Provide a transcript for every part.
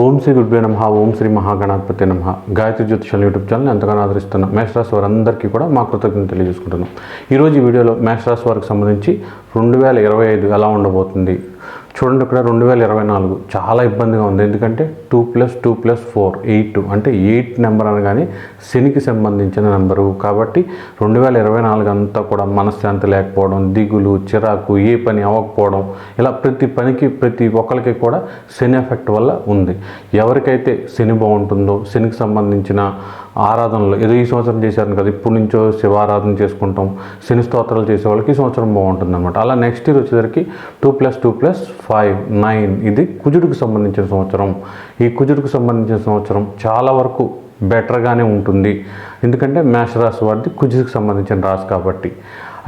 ఓం శ్రీ గురుభ్యో నమ ఓం శ్రీ మహాగణాధిపతి నమ. గాయత్రి జ్యోతిషాల యూట్యూబ్ ఛానల్ ఎంతగానో ఆదరిస్తున్న మేషరాశి వారందరికీ కూడా మా కృతజ్ఞతలు తెలియజేసుకుంటున్నాం. ఈరోజు ఈ వీడియోలో మేషరాశి వారికి సంబంధించి రెండు వేల ఇరవై ఐదు ఎలా ఉండబోతుంది? చూడండి ఇక్కడ రెండు వేల ఇరవై నాలుగు. చాలా ఇబ్బందిగా ఉంది. ఎందుకంటే two plus two plus four eight అంటే ఎయిట్ నెంబర్ అనగానే శనికి సంబంధించిన నెంబరు. కాబట్టి రెండు వేల ఇరవై నాలుగు అంతా కూడా మనశ్శాంతి లేకపోవడం దిగులు చిరాకు ఏ పని అవ్వకపోవడం ఇలా ప్రతి పనికి ప్రతి ఒక్కరికి కూడా శని ఎఫెక్ట్ వల్ల ఉంది. ఎవరికైతే శని బాగుంటుందో శనికి సంబంధించిన ఆరాధనలు. ఏదో ఈ సంవత్సరం చేశారు కదా ఇప్పటి నుంచో శివారాధన చేసుకుంటాం. శని స్తోత్రాలు చేసే వాళ్ళకి ఈ సంవత్సరం బాగుంటుంది అనమాట అలా నెక్స్ట్ ఇయర్ వచ్చేసరికి two plus two plus five nine ఇది కుజుడికి సంబంధించిన సంవత్సరం. ఈ కుజుడికి సంబంధించిన సంవత్సరం చాలా వరకు బెటర్గానే ఉంటుంది. ఎందుకంటే మేషరాశి వారిది కుజుడికి సంబంధించిన రాశి కాబట్టి.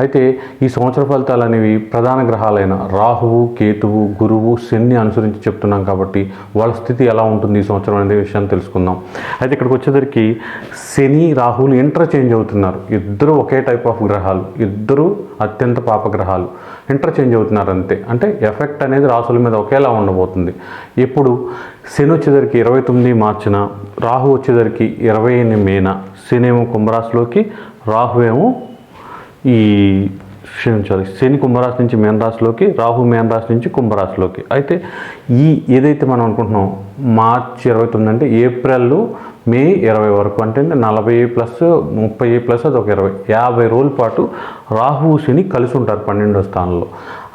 అయితే ఈ సంవత్సర ఫలితాలు అనేవి ప్రధాన గ్రహాలైన రాహువు కేతువు గురువు శని అనుసరించి చెప్తున్నాం కాబట్టి వాళ్ళ స్థితి ఎలా ఉంటుంది ఈ సంవత్సరం అనే విషయాన్ని తెలుసుకుందాం. అయితే ఇక్కడికి వచ్చేసరికి శని రాహువులు ఇంటర్చేంజ్ అవుతున్నారు. ఇద్దరు ఒకే టైప్ ఆఫ్ గ్రహాలు. ఇద్దరు అత్యంత పాప గ్రహాలు ఇంటర్చేంజ్ అవుతున్నారు అంతే. అంటే ఎఫెక్ట్ అనేది రాసుల మీద ఒకేలా ఉండబోతుంది. ఇప్పుడు శని వచ్చేసరికి ఇరవై తొమ్మిది మార్చిన రాహు వచ్చేసరికి ఇరవై ఎనిమిది మేన శని ఏమో కుంభరాశిలోకి రాహు ఏమో ఈ క్షమించాలి శని కుంభరాశి నుంచి మేన రాశిలోకి రాహు మేన రాశి నుంచి కుంభరాశిలోకి. అయితే ఈ ఏదైతే మనం అనుకుంటున్నాం మార్చి ఇరవై తొమ్మిది అంటే ఏప్రిల్ మే ఇరవై వరకు అంటే నలభై ప్లస్ ముప్పై ప్లస్ అది ఒక ఇరవై. యాభై రోజుల పాటు రాహు శని కలిసి ఉంటారు పన్నెండో స్థానంలో.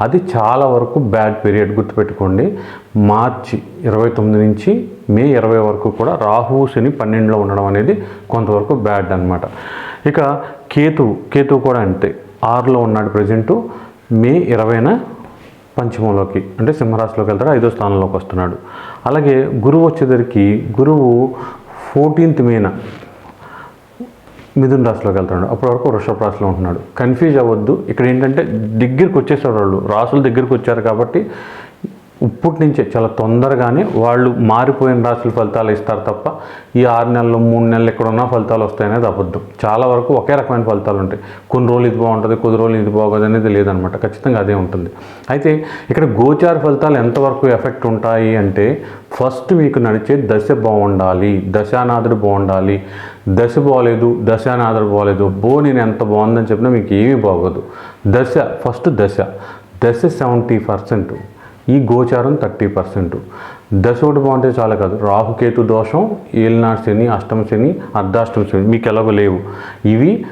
అది చాలా వరకు బ్యాడ్ పీరియడ్ గుర్తుపెట్టుకోండి. మార్చి ఇరవై తొమ్మిది నుంచి మే ఇరవై వరకు కూడా రాహు శని పన్నెండులో ఉండడం అనేది కొంతవరకు బ్యాడ్ అనమాట ఇక కేతు కేతు కూడా అంతే. ఆరులో ఉన్నాడు ప్రజెంటు మే ఇరవైన పంచమంలోకి అంటే సింహరాశిలోకి వెళ్తాడు ఐదో స్థానంలోకి వస్తున్నాడు. అలాగే గురువు వచ్చేసరికి గురువు ఫోర్టీన్త్ మేన మిథున రాశిలోకి వెళ్తున్నాడు. అప్పటి వరకు వృషభ రాశిలో ఉంటున్నాడు. కన్ఫ్యూజ్ అవ్వద్దు. ఇక్కడ ఏంటంటే దగ్గరికి వచ్చేసారు వాళ్ళు రాసుల దగ్గరికి వచ్చారు కాబట్టి ఇప్పటి నుంచే చాలా తొందరగానే వాళ్ళు మారిపోయిన రాశుల ఫలితాలు ఇస్తారు తప్ప ఈ ఆరు నెలలు మూడు నెలలు ఎక్కడున్నా ఫలితాలు వస్తాయనేది అబద్ధం. చాలా వరకు ఒకే రకమైన ఫలితాలు ఉంటాయి. కొన్ని రోజులు ఇది బాగుంటుంది కొద్ది రోజులు ఇది బాగోదు అనేది లేదనమాట ఖచ్చితంగా అదే ఉంటుంది. అయితే ఇక్కడ గోచార ఫలితాలు ఎంతవరకు ఎఫెక్ట్ ఉంటాయి అంటే ఫస్ట్ మీకు నడిచే దశ బాగుండాలి. దశానాథుడు బాగుండాలి. దశ బాగోలేదు దశానాథుడు బాగోలేదు. బో నేను ఎంత బాగుందని చెప్పినా మీకు ఏమీ బాగోదు. దశ ఫస్ట్ దశ. దశ సెవెంటీ పర్సెంట్. ఈ గోచారం థర్టీ పర్సెంట్. దశ బాగుంటే చాలా కాదు. రాహుకేతు దోషం ఏలినాడు శని అష్టమ శని అర్ధాష్టమ శని మీకు ఎలాగో లేవు. ఇవి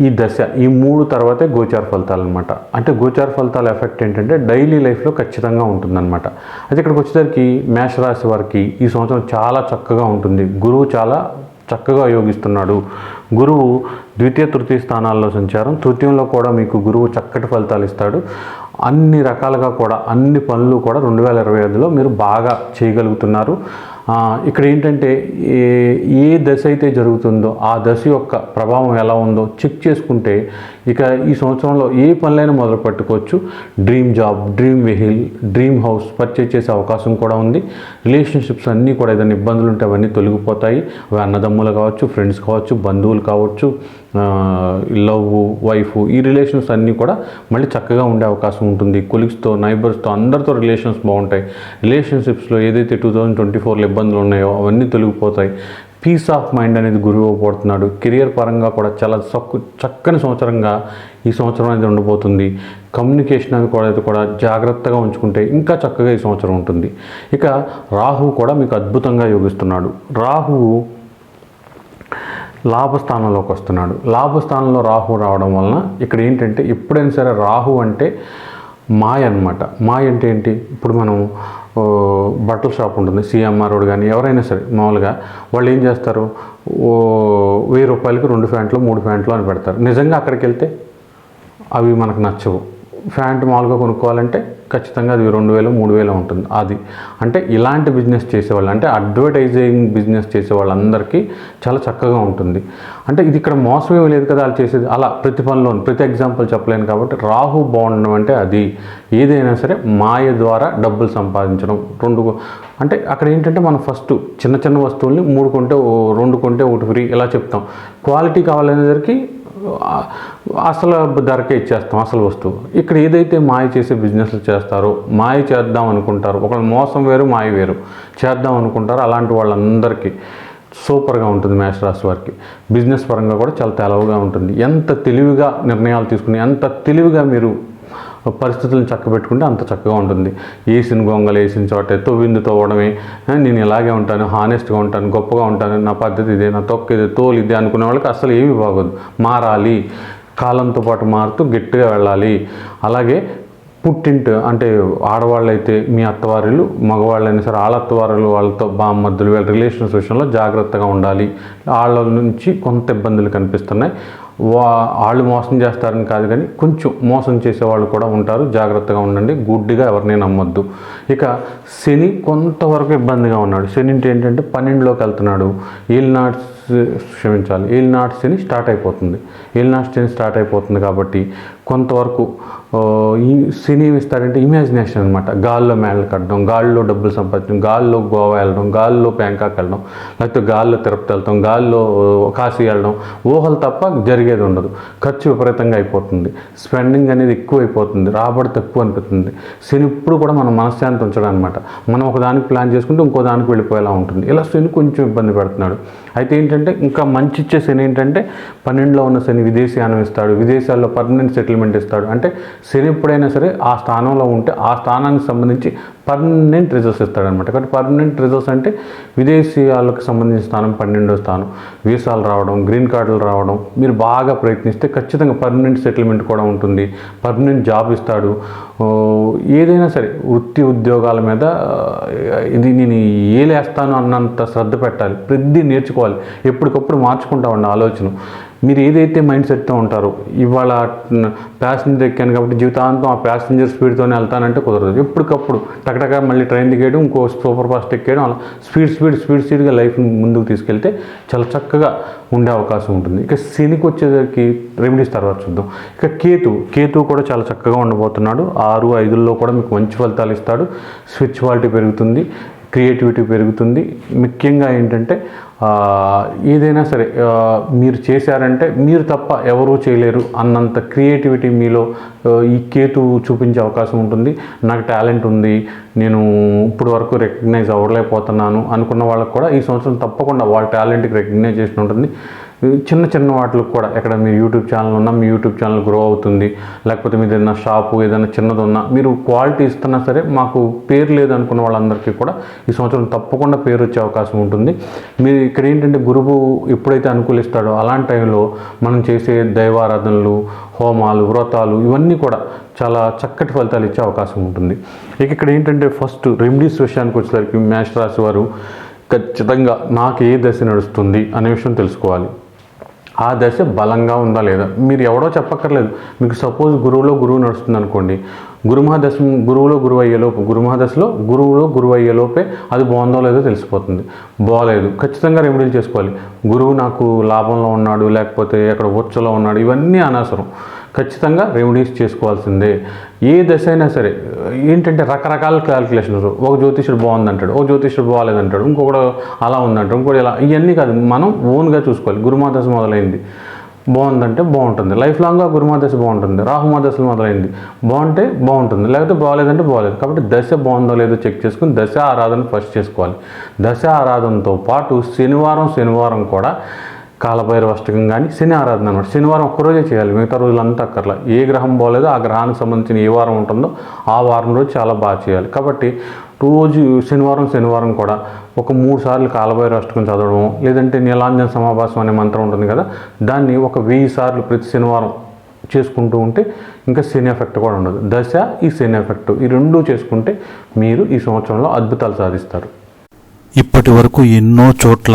ఈ దశ ఈ మూడు తర్వాతే గోచార ఫలితాలు అనమాట అంటే గోచార ఫలితాల ఎఫెక్ట్ ఏంటంటే డైలీ లైఫ్లో ఖచ్చితంగా ఉంటుందన్నమాట. అయితే ఇక్కడికి వచ్చేసరికి మేషరాశి వారికి ఈ సంవత్సరం చాలా చక్కగా ఉంటుంది. గురువు చాలా చక్కగా యోగిస్తున్నాడు. గురువు ద్వితీయ తృతీయ స్థానాల్లో సంచారం. తృతీయంలో కూడా మీకు గురువు చక్కటి ఫలితాలు ఇస్తాడు. అన్ని రకాలుగా కూడా అన్ని పనులు కూడా రెండు వేల ఇరవై ఐదులో మీరు బాగా చేయగలుగుతున్నారు. ఇక్కడ ఏంటంటే ఏ ఏ దశ అయితే జరుగుతుందో ఆ దశ యొక్క ప్రభావం ఎలా ఉందో చెక్ చేసుకుంటే ఇక ఈ సంవత్సరంలో ఏ పనులైనా మొదలు పెట్టుకోవచ్చు. Dream job dream vehicle dream house purchase చేసే అవకాశం కూడా ఉంది. రిలేషన్షిప్స్ అన్నీ కూడా ఏదైనా ఇబ్బందులు ఉంటే అవన్నీ తొలగిపోతాయి. అవి అన్నదమ్ములు కావచ్చు ఫ్రెండ్స్ కావచ్చు బంధువులు కావచ్చు. లవ్ వైఫ్ ఈ రిలేషన్స్ అన్నీ కూడా మళ్ళీ చక్కగా ఉండే అవకాశం ఉంటుంది. కొలిగ్స్తో నైబర్స్తో అందరితో రిలేషన్స్ బాగుంటాయి. రిలేషన్షిప్స్లో ఏదైతే టూ థౌజండ్ ట్వంటీ ఫోర్లో ఇబ్బందులు ఉన్నాయో అవన్నీ తొలగిపోతాయి. పీస్ ఆఫ్ మైండ్ అనేది గురివ్వబడుతున్నాడు కెరియర్ పరంగా కూడా చాలా చక్కు చక్కని సంవత్సరంగా ఈ సంవత్సరం అనేది ఉండబోతుంది. కమ్యూనికేషన్ అనేది కూడా అయితే కూడా జాగ్రత్తగా ఉంచుకుంటే ఇంకా చక్కగా ఈ సంవత్సరం ఉంటుంది. ఇక రాహువు కూడా మీకు అద్భుతంగా యోగిస్తున్నాడు. రాహువు లాభస్థానంలోకి వస్తున్నాడు లాభస్థానంలో రాహు రావడం వలన ఇక్కడ ఏంటంటే ఎప్పుడైనా సరే రాహు అంటే మాయ అనమాట మాయ అంటే ఏంటి? ఇప్పుడు మనం బట్టల షాప్ ఉంటుంది సిఎంఆర్ రోడ్ కానీ ఎవరైనా సరే మామూలుగా వాళ్ళు ఏం చేస్తారు? ఓ వెయ్యి రూపాయలకి రెండు ప్యాంట్లు మూడు ప్యాంట్లు అని పెడతారు. నిజంగా అక్కడికి వెళ్తే అవి మనకు నచ్చవు. ప్యాంట్ మామూలుగా కొనుక్కోవాలంటే ఖచ్చితంగా అది రెండు వేలు మూడు వేలు ఉంటుంది. అది. అంటే ఇలాంటి బిజినెస్ చేసేవాళ్ళు అంటే అడ్వర్టైజింగ్ బిజినెస్ చేసే వాళ్ళందరికీ చాలా చక్కగా ఉంటుంది. అంటే ఇది ఇక్కడ మోసం ఏమీ లేదు కదా వాళ్ళు చేసేది. అలా ప్రతి పనిలో ప్రతి ఎగ్జాంపుల్ చెప్పలేను కాబట్టి రాహు బాగుండడం అంటే అది. ఏదైనా సరే మాయ ద్వారా డబ్బులు సంపాదించడం. రెండు అంటే అక్కడ ఏంటంటే మనం ఫస్ట్ చిన్న చిన్న వస్తువుల్ని మూడు కొంటే ఓ రెండు కొంటే ఒకటి ఫ్రీ ఇలా చెప్తాం. క్వాలిటీ కావాలనేసరికి అసలు ధరకే ఇచ్చేస్తాం అసలు వస్తువు. ఇక్కడ ఏదైతే మాయ చేసే బిజినెస్లు చేస్తారో మాయ చేద్దాం అనుకుంటారు. ఒకళ్ళు మోసం వేరు మాయ వేరు. చేద్దాం అనుకుంటారు అలాంటి వాళ్ళందరికీ సూపర్గా ఉంటుంది మేషరాశి వారికి. బిజినెస్ పరంగా కూడా చాలా తెలవుగా ఉంటుంది. ఎంత తెలివిగా నిర్ణయాలు తీసుకుని ఎంత తెలివిగా మీరు పరిస్థితులను చక్కబెట్టుకుంటే అంత చక్కగా ఉంటుంది. వేసిన గొంగలు వేసిన చోట తవ్వింది తవ్వడమే నేను ఇలాగే ఉంటాను హానెస్ట్గా ఉంటాను గొప్పగా ఉంటాను నా పద్ధతి ఇదే నా తొక్క ఇదే తోలు ఇదే అనుకునే వాళ్ళకి అసలు ఏమీ బాగోదు. మారాలి. కాలంతో పాటు మారుతూ గట్టిగా వెళ్ళాలి. అలాగే పుట్టింటి అంటే ఆడవాళ్ళైతే మీ అత్తవారిలు మగవాళ్ళైనా సరే వాళ్ళ అత్తవారులు వాళ్ళతో బామ్మద్దులు వీళ్ళ రిలేషన్స్ విషయంలో జాగ్రత్తగా ఉండాలి. వాళ్ళ నుంచి కొంత ఇబ్బందులు కనిపిస్తున్నాయి. వా వాళ్ళు మోసం చేస్తారని కాదు కానీ కొంచెం మోసం చేసేవాళ్ళు కూడా ఉంటారు. జాగ్రత్తగా ఉండండి. గుడ్డిగా ఎవరిని నమ్మొద్దు. ఇక శని కొంతవరకు ఇబ్బందిగా ఉన్నాడు. శని ఏంటంటే పన్నెండులోకి వెళ్తున్నాడు. ఈల్నాట్స్ క్షమించాలి. ఈల్నాట్ శని స్టార్ట్ అయిపోతుంది. ఈల్నాట్ స్టార్ట్ అయిపోతుంది కాబట్టి కొంతవరకు సినీ ఈ ఇమాజినేషన్ అనమాట గాల్లో మేడలు కట్టడం గాల్లో డబ్బులు సంపాదించడం గాల్లో గోవా వెళ్ళడం గాల్లో బ్యాంకాక్ వెళ్ళడం లేకపోతే గాల్లో తిరుపతి వెళ్తాం గాల్లో కాశీ వెళ్ళడం ఊహలు తప్ప జరిగేది ఉండదు. ఖర్చు విపరీతంగా అయిపోతుంది. స్పెండింగ్ అనేది ఎక్కువ అయిపోతుంది రాబడి తక్కువ అనిపిస్తుంది. శని ఇప్పుడు కూడా మనం మనశ్శాంతి ఉంచడం అనమాట మనం ఒక దానికి ప్లాన్ చేసుకుంటే ఇంకో దానికి వెళ్ళిపోయేలా ఉంటుంది. ఇలా శని కొంచెం ఇబ్బంది పెడుతున్నాడు. అయితే ఏంటంటే ఇంకా మంచి ఇచ్చే శని ఏంటంటే పన్నెండులో ఉన్న శని విదేశీయానం ఇస్తాడు విదేశాల్లో పర్మనెంట్ సెటిల్మెంట్ ఇస్తాడు. అంటే శని ఎప్పుడైనా సరే ఆ స్థానంలో ఉంటే ఆ స్థానానికి సంబంధించి పర్మనెంట్ రిజల్ట్స్ ఇస్తాడనమాట కాబట్టి పర్మనెంట్ రిజల్ట్స్ అంటే విదేశీయాలకు సంబంధించిన స్థానం పన్నెండో స్థానం. వీసాలు రావడం గ్రీన్ కార్డులు రావడం మీరు బాగా ప్రయత్నిస్తే ఖచ్చితంగా పర్మనెంట్ సెటిల్మెంట్ కూడా ఉంటుంది. పర్మనెంట్ జాబ్ ఇస్తాడు. ఏదైనా సరే వృత్తి ఉద్యోగాల మీద ఇది నేను ఏలేస్తాను అన్నంత శ్రద్ధ పెట్టాలి. ప్రతి నేర్చుకోవాలి. ఎప్పటికప్పుడు మార్చుకుంటా ఉండే ఆలోచన. మీరు ఏదైతే మైండ్ సెట్తో ఉంటారో ఇవాళ ప్యాసింజర్ ఎక్కాను కాబట్టి జీవితాంతం ఆ ప్యాసింజర్ స్పీడ్తోనే వెళ్తానంటే కుదరదు. ఎప్పటికప్పుడు టకటక మళ్ళీ ట్రైన్ దిగేయడం ఇంకో సూపర్ ఫాస్ట్ ఎక్కేయడం అలా స్పీడ్ స్పీడ్ స్పీడ్ స్పీడ్గా లైఫ్ ముందుకు తీసుకెళ్తే చాలా చక్కగా ఉండే అవకాశం ఉంటుంది. ఇక శనికి వచ్చేసరికి రెమెడీస్ తర్వాత చూద్దాం. ఇక కేతు కేతు కూడా చాలా చక్కగా ఉండబోతున్నాడు. ఆరు ఐదుల్లో కూడా మీకు మంచి ఫలితాలు ఇస్తాడు. స్పిరిచువాలిటీ పెరుగుతుంది క్రియేటివిటీ పెరుగుతుంది. ముఖ్యంగా ఏంటంటే ఏదైనా సరే మీరు చేశారంటే మీరు తప్ప ఎవరూ చేయలేరు అన్నంత క్రియేటివిటీ మీలో ఈ కేతు చూపించే అవకాశం ఉంటుంది. నాకు టాలెంట్ ఉంది నేను ఇప్పుడు వరకు రికగ్నైజ్ అవ్వలేకపోతున్నాను అనుకున్న వాళ్ళకి కూడా ఈ సంవత్సరం తప్పకుండా వాళ్ళ టాలెంట్కి రికగ్నైజేషన్ ఉంటుంది. చిన్న చిన్న వాటికి కూడా ఎక్కడ మీరు యూట్యూబ్ ఛానల్ ఉన్నా మీ యూట్యూబ్ ఛానల్ గ్రో అవుతుంది. లేకపోతే మీరు ఏదైనా షాపు ఏదైనా చిన్నది ఉన్నా మీరు క్వాలిటీ ఇస్తున్నా సరే మాకు పేరు లేదు అనుకున్న వాళ్ళందరికీ కూడా ఈ సంవత్సరం తప్పకుండా పేరు వచ్చే అవకాశం ఉంటుంది. మీ ఇక్కడ ఏంటంటే గురువు ఎప్పుడైతే అనుకూలిస్తాడో అలాంటి టైంలో మనం చేసే దైవారాధనలు హోమాలు వ్రతాలు ఇవన్నీ కూడా చాలా చక్కటి ఫలితాలు ఇచ్చే అవకాశం ఉంటుంది. ఇక ఇక్కడ ఏంటంటే ఫస్ట్ రెమెడీస్ విషయానికి వచ్చేసరికి మేష రాశి వారు ఖచ్చితంగా నాకు ఏ దశ నడుస్తుంది అనే విషయం తెలుసుకోవాలి. ఆ దశ బలంగా ఉందా లేదా? మీరు ఎవడో చెప్పక్కర్లేదు. మీకు సపోజ్ గురువులో గురువు నడుస్తుంది అనుకోండి గురుమహాదశ గురువులో గురువు అయ్యేలోపు గురుమహాదశలో గురువులో గురువు అయ్యేలోపే అది బాగుందో లేదో తెలిసిపోతుంది. బాగలేదు ఖచ్చితంగా రెమెడీలు చేసుకోవాలి. గురువు నాకు లాభంలో ఉన్నాడు లేకపోతే అక్కడ ఉచ్చలో ఉన్నాడు ఇవన్నీ అనవసరం. ఖచ్చితంగా రెమెడీస్ చేసుకోవాల్సిందే. ఏ దశ అయినా సరే ఏంటంటే రకరకాల క్యాలిక్యులేషన్స్ ఒక జ్యోతిషుడు బాగుందంటాడు ఒక జ్యోతిషుడు బాగాలేదంటాడు ఇంకొకడు అలా ఉందంటాడు ఇంకోటి ఇలా ఇవన్నీ కాదు. మనం ఓన్గా చూసుకోవాలి. గురుమాదశ మొదలైంది. బాగుందంటే బాగుంటుంది. లైఫ్ లాంగ్గా గురుమాదశ బాగుంటుంది. రాహుమాదశలు మొదలైంది. బాగుంటే బాగుంటుంది. లేకపోతే బాగాలేదంటే బాగాలేదు. కాబట్టి దశ బాగుందో లేదో చెక్ చేసుకుని దశ ఆరాధన ఫస్ట్ చేసుకోవాలి. దశ ఆరాధనతో పాటు శనివారం శనివారం కూడా కాలభైరవ అష్టకం కానీ శని ఆరాధన అనమాట. శనివారం ఒక్కరోజే చేయాలి. మిగతా రోజులంతా అక్కర్లా. ఏ గ్రహం బాగోలేదో ఆ గ్రహానికి సంబంధించిన ఏ వారం ఉంటుందో ఆ వారం రోజు చాలా బాగా చేయాలి. కాబట్టి రోజు శనివారం శనివారం కూడా ఒక మూడు సార్లు కాలభైరవ అష్టకం చదవడం లేదంటే నీలాంజన సమాభాసం అనే మంత్రం ఉంటుంది కదా దాన్ని ఒక వెయ్యి సార్లు ప్రతి శనివారం చేసుకుంటూ ఉంటే ఇంకా శని ఎఫెక్ట్ కూడా ఉండదు. దశ ఈ శని ఎఫెక్ట్ ఈ రెండూ చేసుకుంటే మీరు ఈ సంవత్సరంలో అద్భుతాలు సాధిస్తారు. ఇప్పటి వరకు ఎన్నో చోట్ల